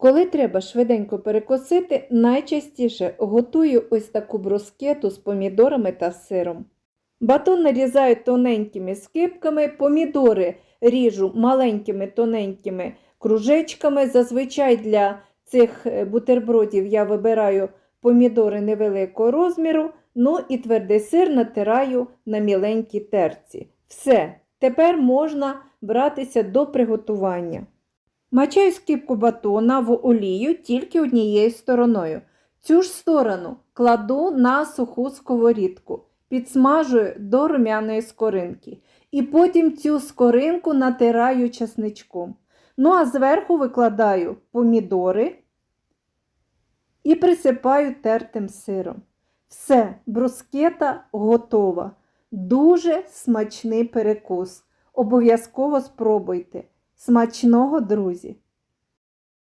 Коли треба швиденько перекосити, найчастіше готую ось таку брускету з помідорами та сиром. Батон нарізаю тоненькими скибками, помідори ріжу маленькими тоненькими кружечками. Зазвичай для цих е, бутербродів я вибираю помідори невеликого розміру, ну і твердий сир натираю на міленькій терці. Все, тепер можна братися до приготування. Мачаю скибку батона в олію тільки однією стороною. Цю ж сторону кладу на суху сковорідку, підсмажую до румяної скоринки. І потім цю скоринку натираю часничком. Ну а зверху викладаю помідори і присипаю тертим сиром. Все, брускета готова. Дуже смачний перекус. Обов'язково спробуйте. Смачного, друзі!